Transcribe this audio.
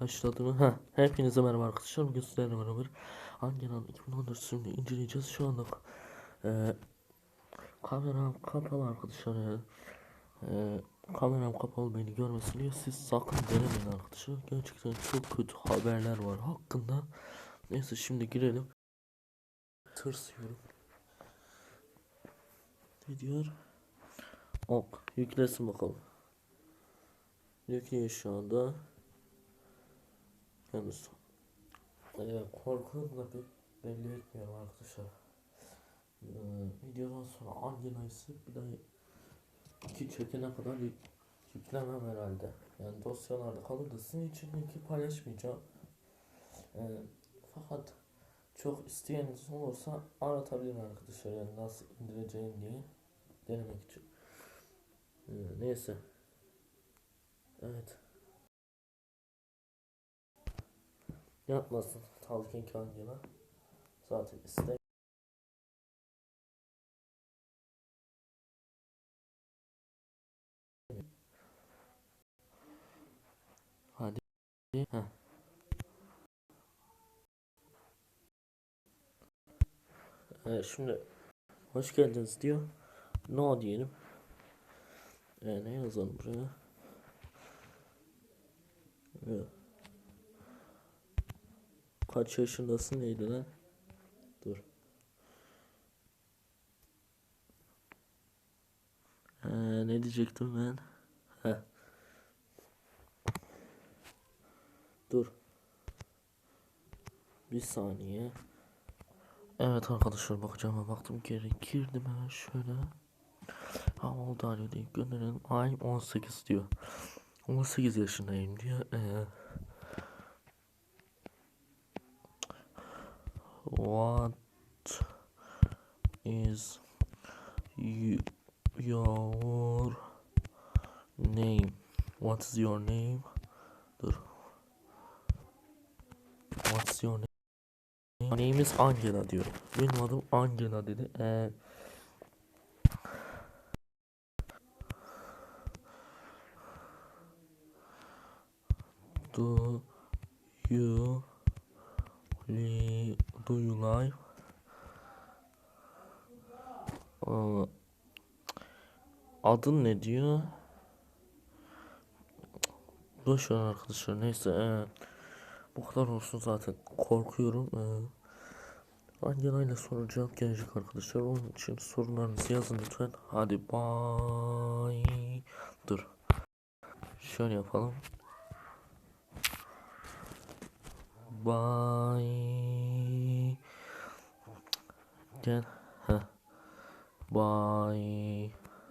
Başladı mı? Heh. Hepinize merhaba arkadaşlar. Bugün sizlerle beraber Angela'nın 2014 sürümünü inceleyeceğiz. Şu anda e, kameram kapalı arkadaşlar. E, kameram kapalı beni görmesin diye siz sakın denemeyin arkadaşlar. Gerçekten çok kötü haberler var hakkında. Neyse şimdi girelim. Tırsıyorum. Ne diyor? Ok. Yüklesin bakalım. Yüklüyor şu anda. Yalnız e, korkuyorum da bir belli etmiyorum arkadaşlar. E, videodan sonra Angela'yı bir daha iki çekene kadar yük, yüklemem herhalde. Yani dosyalarda kalır da sizin için linki paylaşmayacağım. E, fakat çok isteyeniniz olursa aratabilirim arkadaşlar yani nasıl indireceğim diye denemek için. E, neyse. Evet. Yapmasın Talking Angela. Zaten iste. Hadi. Heh. Evet, şimdi hoş geldiniz diyor. No diyelim. Ee, ne yazalım buraya? Evet. Kaç yaşındasın neydi lan? Dur. Ee, ne diyecektim ben? Heh. Dur. Bir saniye. Evet arkadaşlar bakacağım baktım geri girdim hemen şöyle. Ha oldu alo deyip gönderelim. Ay 18 diyor. 18 yaşındayım diyor. Ee, What is you, your name? What is your name? Dur. What's your name? My name is Angela diyor. Benim adım Angela dedi. Ee, do you li, do you like adın ne diyor? Boş ver arkadaşlar neyse ee, bu kadar olsun zaten korkuyorum ee, Angela ile soru cevap gelecek arkadaşlar onun için sorularınızı yazın lütfen hadi bye dur şöyle yapalım. Bye gel Heh. bye